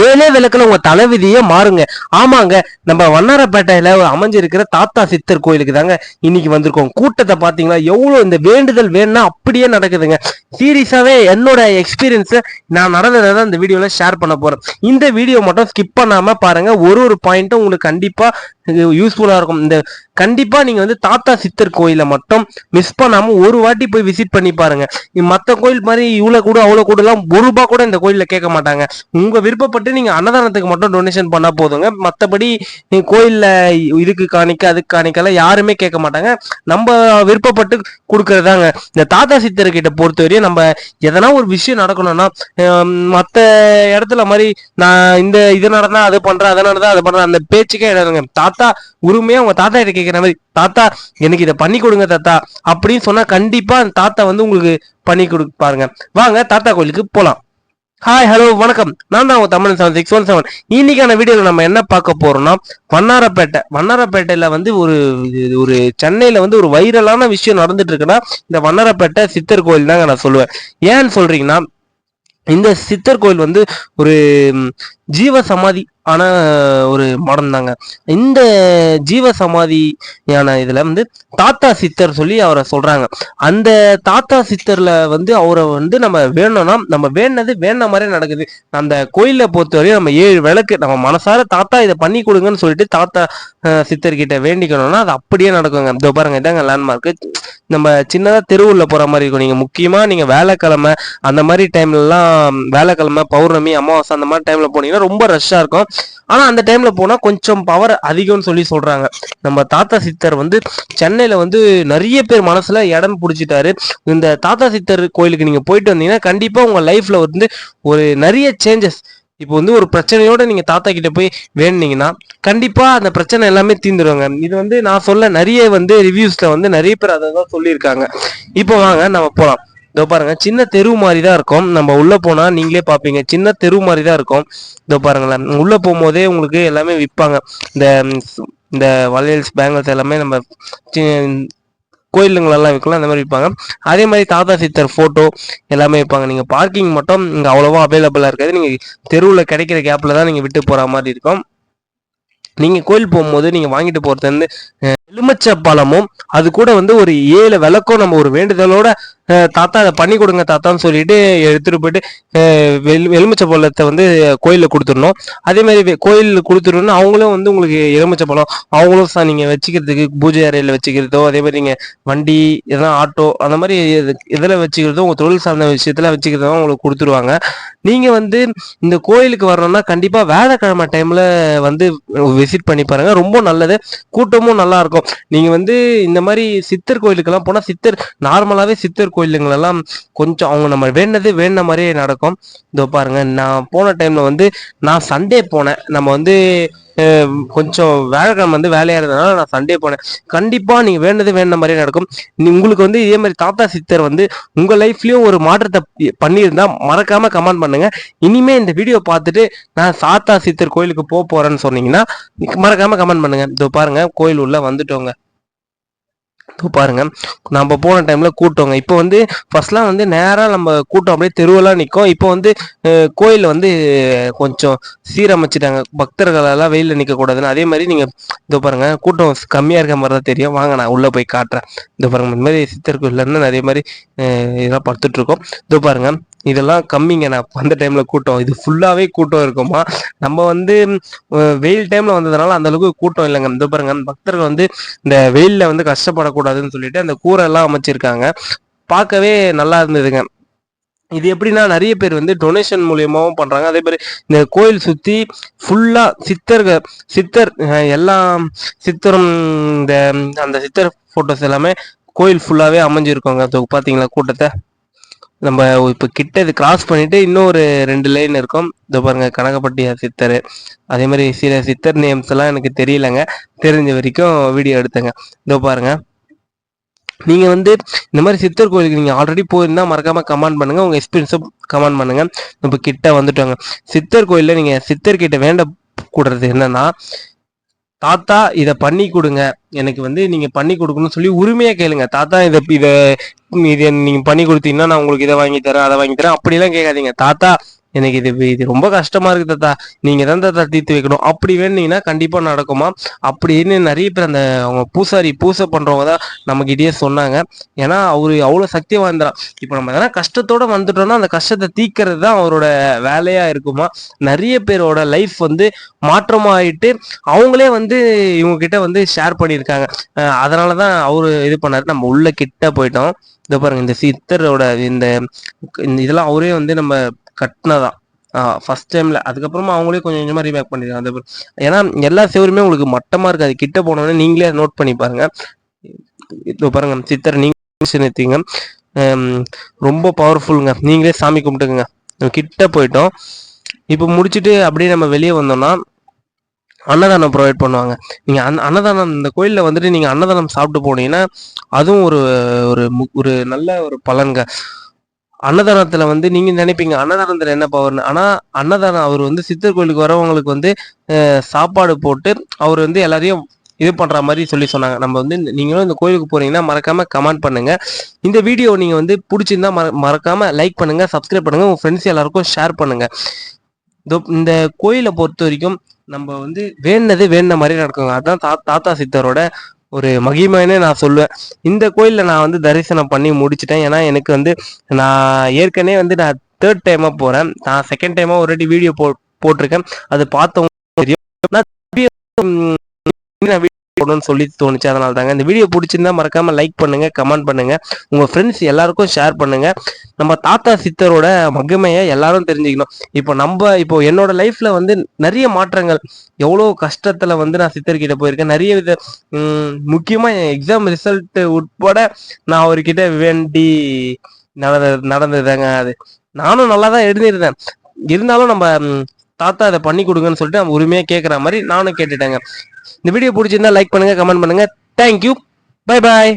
ஏழே விளக்குல உங்க தலைவிதியே மாறுங்க. ஆமாங்க நம்ம வண்ணாரப்பேட்டையில அமைஞ்சிருக்கிற தாத்தா சித்தர் கோயிலுக்கு தாங்க இன்னைக்கு வந்திருக்கோம். கூட்டத்தை பாத்தீங்களா? எவ்வளவு இந்த வேண்டுதல் வேணும்னா அப்படியே நடக்குதுங்க. சீரியஸாவே என்னோட எக்ஸ்பீரியன்ஸ் நான் நடந்ததை தான் இந்த வீடியோல ஷேர் பண்ண போறேன். இந்த வீடியோ மட்டும் ஸ்கிப் பண்ணாம பாருங்க. ஒரு ஒரு பாயிண்ட்டும் உங்களுக்கு கண்டிப்பா யூஸ்ஃபுல்லா இருக்கும். இந்த கண்டிப்பா நீங்க வந்து தாத்தா சித்தர் கோயிலை மட்டும் மிஸ் பண்ணாம ஒரு வாட்டி போய் விசிட் பண்ணி பாருங்க. மத்த கோயில் மாதிரி இவ்வளவு கூட அவ்வளவு கூட எல்லாம் ஒரு ரூபா கூட இந்த கோயிலில் கேட்க மாட்டாங்க. உங்க விருப்பப்பட்டு நீங்க அன்னதானத்துக்கு மட்டும் டொனேஷன் பண்ணா போதுங்க. மத்தபடி கோயில்ல இதுக்கு காணிக்க அதுக்கு காணிக்கெல்லாம் யாருமே கேட்க மாட்டாங்க. நம்ம விருப்பப்பட்டு கொடுக்கறதாங்க. இந்த தாத்தா சித்தர்கிட்ட பொறுத்தவரையும் நம்ம எதனா ஒரு விஷயம் நடக்கணும்னா மத்த இடத்துல மாதிரி நான் இந்த இது நடந்தா அது பண்றேன் அதை நடந்தா அதை பண்றேன் அந்த பேச்சுக்கே இடங்க தாத்தா உரிமையா உங்க தாத்தா கிட்ட கேட்கிற மாதிரி தாத்தா எனக்கு இதை பண்ணி கொடுங்க தாத்தா அப்படின்னு சொன்னா கண்டிப்பா அந்த தாத்தா வந்து உங்களுக்கு பண்ணி கொடுப்பாருங்க. வாங்க தாத்தா கோயிலுக்கு போலாம். ஹாய் ஹலோ வணக்கம். நான் தான் உங்க Tamil seven six one seven இன்னைக்கான வீடியோவில் நம்ம என்ன பார்க்க போறோம்னா வண்ணாரப்பேட்டை. வண்ணாரப்பேட்டையில வந்து ஒரு ஒரு சென்னையில வந்து ஒரு வைரலான விஷயம் நடந்துட்டு இருக்குன்னா இந்த வண்ணாரப்பேட்டை சித்தர் கோயில் தாங்க நான் சொல்லுவேன். ஏன்னு சொல்றீங்கன்னா இந்த சித்தர் கோயில் வந்து ஒரு ஜீவ சமாதி ஆன ஒரு மடம் தாங்க. இந்த ஜீவ சமாதியான இதுல வந்து தாத்தா சித்தர் சொல்லி அவரை சொல்றாங்க. அந்த தாத்தா சித்தர்ல வந்து அவரை வந்து நம்ம வேணும்னா நம்ம வேணது வேண மாதிரி நடக்குது. அந்த கோயிலை பொறுத்தவரையும் நம்ம ஏழு விளக்கு நம்ம மனசார தாத்தா இதை பண்ணி கொடுங்கன்னு சொல்லிட்டு தாத்தா சித்தர்கிட்ட வேண்டிக்கணும்னா அது அப்படியே நடக்குங்க. இதோ பாருங்க இதாங்க லேண்ட்மார்க் நம்ம சின்னதா தெருவுள்ள போற மாதிரி இருக்கும். நீங்க முக்கியமா நீங்க வேலைக்கிழமை அந்த மாதிரி டைம்ல எல்லாம் வேலைக்கிழமை பௌர்ணமி அமாவாசை அந்த மாதிரி டைம்ல போனீங்கன்னா ரொம்ப ரஷ்ஷாக இருக்கும். ஆனால் அந்த டைமில் போனால் கொஞ்சம் பவர் அதிகம்னு சொல்லி சொல்கிறாங்க நம்ம தாத்தா சித்தர் வந்து சென்னையில் வந்து நிறைய பேர் மனசில் இடம் பிடிச்சிட்டாரு. இந்த தாத்தா சித்தர் கோயிலுக்கு நீங்கள் போயிட்டு வந்தீங்கன்னா கண்டிப்பாக உங்கள் லைஃப்பில் வந்து ஒரு நிறைய சேஞ்சஸ் இப்போ வந்து ஒரு பிரச்சனையோட நீங்க தாத்தா கிட்ட போய் வேணுனீங்கன்னா கண்டிப்பா அந்த பிரச்சனை எல்லாமே தீந்துருவாங்க இது வந்து நான் சொல்ல நிறைய வந்து ரிவ்யூஸ்ல வந்து நிறைய பேர் அதை தான் சொல்லியிருக்காங்க. இப்போ வாங்க நம்ம போலாம். இதோ பாருங்க சின்ன தெரு மாதிரி தான் இருக்கும். நம்ம உள்ள போனா நீங்களே பாப்பீங்க. சின்ன தெரு மாதிரி தான் இருக்கும். இதோ பாருங்களேன் உள்ள போகும்போதே உங்களுக்கு எல்லாமே விற்பாங்க இந்த இந்த வளையல்ஸ் பேங்கிள்ஸ் எல்லாமே நம்ம கோயிலுங்களெல்லாம் விற்கலாம் அந்த மாதிரி விற்பாங்க அதே மாதிரி தாத்தா சித்தர் ஃபோட்டோ எல்லாமே விற்பாங்க நீங்கள் பார்க்கிங் மட்டும் இங்கே அவ்வளோவா அவைலபிளாக இருக்காது. நீங்கள் தெருவில் கிடைக்கிற கேப்பில் தான் நீங்கள் விட்டு போகிற மாதிரி இருக்கும். நீங்கள் கோயில் போகும்போது நீங்கள் வாங்கிட்டு போகிறது வந்து எலுமிச்சை பழமும் அது கூட வந்து ஒரு ஏழு விளக்கும் நம்ம ஒரு வேண்டுதலோட தாத்தா அதை பண்ணி கொடுங்க தாத்தான்னு சொல்லிட்டு எடுத்துட்டு போயிட்டு வெல் எலுமிச்சை பழத்தை வந்து கோயிலில் கொடுத்துடணும். அதே மாதிரி வே- கோயில் கொடுத்துடணும் அவங்களும் வந்து உங்களுக்கு எலுமிச்சை பழம் அவங்களும் சா நீங்கள் வச்சுக்கிறதுக்கு பூஜை அறையில் வச்சுக்கிறதோ அதே மாதிரி நீங்கள் வண்டி இதெல்லாம் ஆட்டோ அந்த மாதிரி எது- வச்சுக்கிறதோ உங்கள் தொழில் சார்ந்த விஷயத்தில் வச்சுக்கிறதோ உங்களுக்கு கொடுத்துருவாங்க. நீங்கள் வந்து இந்த கோயிலுக்கு வரணும்னா கண்டிப்பாக வேலைக்கிழமை டைமில் வந்து விசிட் பண்ணி பாருங்கள் ரொம்ப நல்லது. கூட்டமும் நல்லா இருக்கும். நீங்கள் வந்து இந்த மாதிரி சித்தர் கோயிலுக்கெல்லாம் போனால் சித்தர் நார்மலாகவே சித்தர் கோயிலுங்களெல்லாம் கொஞ்சம் அவங்க நம்ம வேண்டது வேண்ட மாதிரியே நடக்கும். இதோ பாருங்கள் நான் போன டைமில் வந்து நான் சண்டே போனேன். நம்ம வந்து கொஞ்சம் வேலைக்கிழமை வந்து வேலையா இருந்ததுனால நான் சண்டே போனேன். கண்டிப்பா நீங்க வேண்டது வேண்ட மாதிரியே நடக்கும். நீ- உங்களுக்கு வந்து இதே மாதிரி தாத்தா சித்தர் வந்து உங்க லைஃப்லயும் ஒரு மாற்றத்தை பண்ணியிருந்தால் பண்ணியிருந்தா மறக்காம கமெண்ட் பண்ணுங்க. இனிமே இந்த வீடியோ பார்த்துட்டு நான் சாத்தா சித்தர் கோயிலுக்கு போக போறேன்னு சொன்னீங்கன்னா மறக்காம கமெண்ட் பண்ணுங்க. இதோ பாருங்க கோயில் உள்ள வந்துட்டோங்க. பாருங்க நம்ம போன டைம்ல கூட்டோங்க. இப்போ வந்து ஃபர்ஸ்ட்லாம் வந்து நேராக நம்ம கூட்டம் அப்படியே தெருவெல்லாம் நிற்கும் இப்போ வந்து கோயிலில் வந்து கொஞ்சம் சீரமைச்சிட்டாங்க. பக்தர்களெல்லாம் வெயிலில் நிற்கக்கூடாதுன்னு அதே மாதிரி நீங்க இதோ பாருங்க கூட்டம் கம்மியாக இருக்க மாதிரி தான் தெரியும். வாங்க நான் உள்ளே போய் காட்டுறேன். இதோ பாருங்க இந்த மாதிரி சித்தர் கோயில்ல இருந்து நிறைய மாதிரி இதெல்லாம் படுத்துட்டு இருக்கோம். இதோ பாருங்க இதெல்லாம் கம்மிங்க. நான் அந்த டைம்ல கூட்டம். இது ஃபுல்லாவே கூட்டம் இருக்குமா? நம்ம வந்து வெயில் டைம்ல வந்ததுனால அந்த அளவுக்கு கூட்டம் இல்லைங்க. இந்த பாருங்க பக்தர்கள் வந்து இந்த வெயில்ல வந்து கஷ்டப்படக்கூடாது. கஷ்டப்படக்கூடாதுன்னு சொல்லிட்டு அந்த கூரை எல்லாம் அமைச்சிருக்காங்க. பார்க்கவே நல்லா இருந்ததுங்க. இது எப்படின்னா நிறைய பேர் வந்து டொனேஷன் மூலியமாகவும் பண்ணுறாங்க அதே மாதிரி இந்த கோயில் சுற்றி ஃபுல்லாக சித்தர்கள் சித்தர் எல்லா எல்லாம் சித்தரும் இந்த அந்த சித்தர் ஃபோட்டோஸ் எல்லாமே கோயில் ஃபுல்லாகவே அமைஞ்சிருக்கோங்க. அது பார்த்தீங்களா கூட்டத்தை? நம்ம இப்போ கிட்ட இது கிராஸ் பண்ணிட்டு இன்னும் ஒரு ரெண்டு லைன் இருக்கும். இதோ பாருங்க கனகப்பட்டி சித்தர். அதே மாதிரி சில சித்தர் நேம்ஸ் எல்லாம் எனக்கு தெரியலங்க. தெரிஞ்ச வரைக்கும் வீடியோ எடுத்தேங்க. இதோ பாருங்க. நீங்கள் வந்து இந்த மாதிரி சித்தர் கோயிலுக்கு நீங்கள் ஆல்ரெடி போயிருந்தால் மறக்காமல் கமெண்ட் பண்ணுங்க. உங்கள் எக்ஸ்பீரியன்ஸும் கமெண்ட் பண்ணுங்க. இப்போ கிட்ட வந்துட்டாங்க. சித்தர் கோயில்ல நீங்கள் சித்தர்கிட்ட வேண்ட கூடுறது என்னன்னா தாத்தா இதை பண்ணி கொடுங்க. எனக்கு வந்து நீங்க பண்ணி கொடுக்கணும்னு சொல்லி உரிமையா கேளுங்க. தாத்தா இதை இதை இதை நீங்க பண்ணி கொடுத்தீங்கன்னா நான் உங்களுக்கு இதை வாங்கி தரேன் அதை வாங்கி தரேன். அப்படிலாம் கேட்காதீங்க. தாத்தா எனக்கு இது இது ரொம்ப கஷ்டமா இருக்கு தாத்தா. நீங்க தான் தாத்தா தீர்த்து வைக்கணும். அப்படி வேணுனீங்கன்னா கண்டிப்பா நடக்குமா? அப்படின்னு நிறைய பேர் அந்த அவங்க பூசாரி பூசை பண்றவங்க தான் நம்மகிட்டயே சொன்னாங்க. ஏன்னா அவரு அவ்வளவு சக்தி வாய்ந்தரா. இப்போ நம்ம எதனா கஷ்டத்தோட வந்துட்டோம்னா அந்த கஷ்டத்தை தீக்கிறது தான் அவரோட வேலையா இருக்குமா? நிறைய பேரோட லைஃப் வந்து மாற்றமாயிட்டு அவங்களே வந்து இவங்க கிட்ட வந்து ஷேர் பண்ணியிருக்காங்க. அதனாலதான் அவரு இது பண்ணாரு. நம்ம உள்ள கிட்ட போயிட்டோம். இதை பாருங்க இந்த சித்தரோட இந்த இந்த இதெல்லாம் அவரே வந்து நம்ம கட்டினதான். ஃபர்ஸ்ட் டைமில் அதுக்கப்புறமா அவங்களே கொஞ்சம் கொஞ்சமாக ரீமேக் பண்ணிருக்காங்க அந்த ஏன்னா எல்லா செவருமே உங்களுக்கு மட்டமாக இருக்காது. கிட்ட போனோடனே நீங்களே நோட் பண்ணி பாருங்க. இப்போ பாருங்க சித்தர் நீங்கள் நிறுத்திங்க ரொம்ப பவர்ஃபுல்லுங்க நீங்களே சாமி கும்பிட்டுக்குங்க. நம்ம கிட்ட போயிட்டோம். இப்போ முடிச்சுட்டு அப்படியே நம்ம வெளியே வந்தோம்னா அன்னதானம் ப்ரொவைட் பண்ணுவாங்க. நீங்கள் அன் அன்னதானம் இந்த கோயிலில் வந்துட்டு நீங்கள் அன்னதானம் சாப்பிட்டு போனீங்கன்னா அதுவும் ஒரு ஒரு மு- ஒரு நல்ல ஒரு பலன்க. அன்னதானத்துல வந்து நீங்க நினைப்பீங்க அன்னதானத்துல என்ன பவர்னு ஆனா அன்னதானம் அவர் வந்து சித்தர் கோயிலுக்கு வரவங்களுக்கு வந்து சாப்பாடு போட்டு அவர் வந்து எல்லாரையும் இது பண்ற மாதிரி சொல்லி சொன்னாங்க. நம்ம வந்து நீங்களும் இந்த கோயிலுக்கு போறீங்கன்னா மறக்காம கமெண்ட் பண்ணுங்க. இந்த வீடியோ நீங்க வந்து பிடிச்சிருந்தா மற- மறக்காம லைக் பண்ணுங்க சப்ஸ்கிரைப் பண்ணுங்க உங்க ஃப்ரெண்ட்ஸ் எல்லாருக்கும் ஷேர் பண்ணுங்க. இந்த கோயிலை பொறுத்த வரைக்கும் நம்ம வந்து வேண்டது வேணுன மாதிரி நடக்குங்க. அதுதான் தாத்தா சித்தரோட ஒரு மகிமைன்னு நான் சொல்லுவேன். இந்த கோயிலில் நான் வந்து தரிசனம் பண்ணி முடிச்சிட்டேன். ஏன்னா எனக்கு வந்து நான் ஏற்கனவே வந்து நான் தேர்ட் டைமாக போகிறேன் நான் செகண்ட் டைமாக ஆல்ரெடி வீடியோ போ போட்டிருக்கேன். அது பார்த்தவங்க தெரியும். நான் போடணும்னு சொல்லி தோணுச்சு. அதனால தாங்க இந்த வீடியோ பிடிச்சிருந்தா மறக்காம லைக் பண்ணுங்க கமெண்ட் பண்ணுங்க. உங்க ஃப்ரெண்ட்ஸ் எல்லாருக்கும் ஷேர் பண்ணுங்க. நம்ம தாத்தா சித்தரோட மகிமையை எல்லாரும் தெரிஞ்சுக்கணும். இப்போ நம்ம இப்போ என்னோட லைஃப்ல வந்து நிறைய மாற்றங்கள். எவ்வளோ கஷ்டத்துல வந்து நான் சித்தர்கிட்ட போயிருக்கேன். நிறைய வித முக்கியமா என் எக்ஸாம் ரிசல்ட் உட்பட நான் அவர்கிட்ட வேண்டி நடந்த நடந்ததுதாங்க அது. நானும் நல்லா தான் எழுதியிருந்தேன். இருந்தாலும் நம்ம தாத்தா அதை பண்ணி கொடுங்கன்னு சொல்லிட்டு நம்ம உரிமையா கேட்குற மாதிரி நானும் கேட்டுட்டேங்க. இந்த வீடியோ பிடிச்சிருந்தா லைக் பண்ணுங்க கமெண்ட் பண்ணுங்க. Thank you bye bye